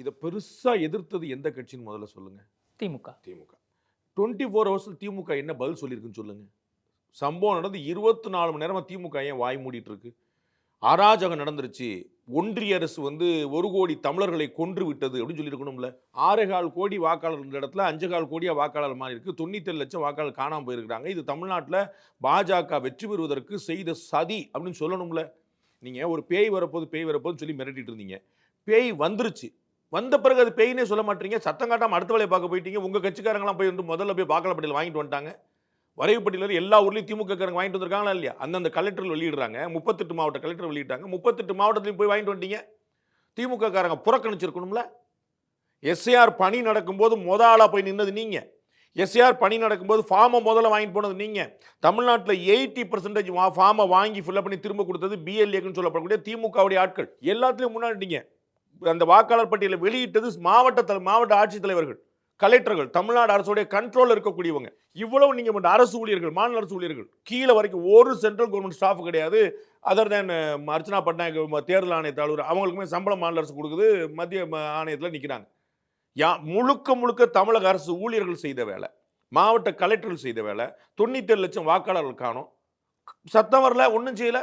இதை பெருசா எதிர்த்தது எந்த கட்சின்னு முதல்ல சொல்லுங்க. திமுக. திமுக. டுவெண்ட்டி ஃபோர் ஹவர்ஸில் திமுக என்ன பதில் சொல்லியிருக்குன்னு சொல்லுங்க. சம்பவம் நடந்து இருபத்தி நாலு மணி நேரமா திமுக ஏன் வாய் மூடிட்டு இருக்கு அராஜகம் நடந்துருச்சு. ஒன்றிய அரசு வந்து ஒரு கோடி தமிழர்களை கொன்று விட்டது அப்படின்னு சொல்லியிருக்கணும்ல. ஆறேகால் கோடி வாக்காளர் இருந்த இடத்துல அஞ்சேகால் கோடியா வாக்காளர் மாதிரி இருக்கு. தொண்ணூத்தேழு லட்சம் வாக்காளர் காணாம போயிருக்கிறாங்க. இது தமிழ்நாட்டில் பாஜக வெற்றி பெறுவதற்கு செய்த சதி அப்படின்னு சொல்லணும்ல. நீங்க ஒரு பேய் வரப்போது பேய் வரப்போதுன்னு சொல்லி மிரட்டிட்டு இருந்தீங்க. பேய் வந்துருச்சு. வந்த பிறகு அது பெயினே சொல்ல மாட்டீங்க. சத்தம் காட்டாமல் அடுத்த வேலையை பார்க்க போயிட்டீங்க. உங்கள் கட்சிக்காரங்களாம் போய் வந்து முதல்ல போய் பாக்கலப்பட்டியில் வாங்கிட்டு வந்துட்டாங்க. வரைவுப்பட்டியில் எல்லா ஊர்லேயும் திமுக காரங்க வாங்கிட்டு வந்திருக்காங்களா இல்லையா? அந்தந்த கலெக்டர் வெளியிடுறாங்க. முப்பத்தெட்டு மாவட்ட கலெக்டர் வெளியிட்டாங்க. முப்பத்தெட்டு மாவட்டத்திலையும் போய் வாங்கிட்டு வந்துட்டீங்க. திமுக காரங்க புறக்கணிச்சிருக்கணும்ல. எஸ்ஏஆர் பணி நடக்கும்போது முத ஆளாக போய் நின்னது நீங்கள் எஸ்ஏஆர் பணி நடக்கும்போது ஃபார்மை முதல்ல வாங்கிட்டு போனது நீங்கள் தமிழ்நாட்டில் எயிட்டி பர்சன்டேஜ் ஃபார்மை வாங்கி ஃபில்லப் பண்ணி திரும்ப கொடுத்தது பிஎல்ஏக்குன்னு சொல்லப்படக்கூடிய திமுகவுடைய ஆட்கள். எல்லாத்திலையும் முன்னாடி நீங்கள் அந்த வாக்காளர் பட்டியலை வெளியிட்டது மாவட்ட மாவட்ட ஆட்சித்தலைவர்கள் கலெக்டர்கள் தமிழ்நாடு அரசுடைய கண்ட்ரோல் இருக்கக்கூடியவங்க. இவ்வளவு நீங்க அரசு ஊழியர்கள் மாநில அரசு ஊழியர்கள் கீழே வரைக்கும் ஒரு சென்ட்ரல் கவர்மெண்ட் ஸ்டாஃப் கிடையாது. அதர் தேன் அர்ச்சனா பட்நாயக் தேர்தல் ஆணைய தலைவர் அவங்களுக்குமே சம்பளம் மாநில அரசு கொடுக்குது மத்திய ஆணையத்தில் நிற்கிறாங்க யா முழுக்க முழுக்க தமிழக அரசு ஊழியர்கள் செய்த வேலை மாவட்ட கலெக்டர்கள் செய்த வேலை தொண்ணூத்தேழு லட்சம் வாக்காளர்கள் காணும். சத்தம் வரல ஒன்றும் செய்யலை.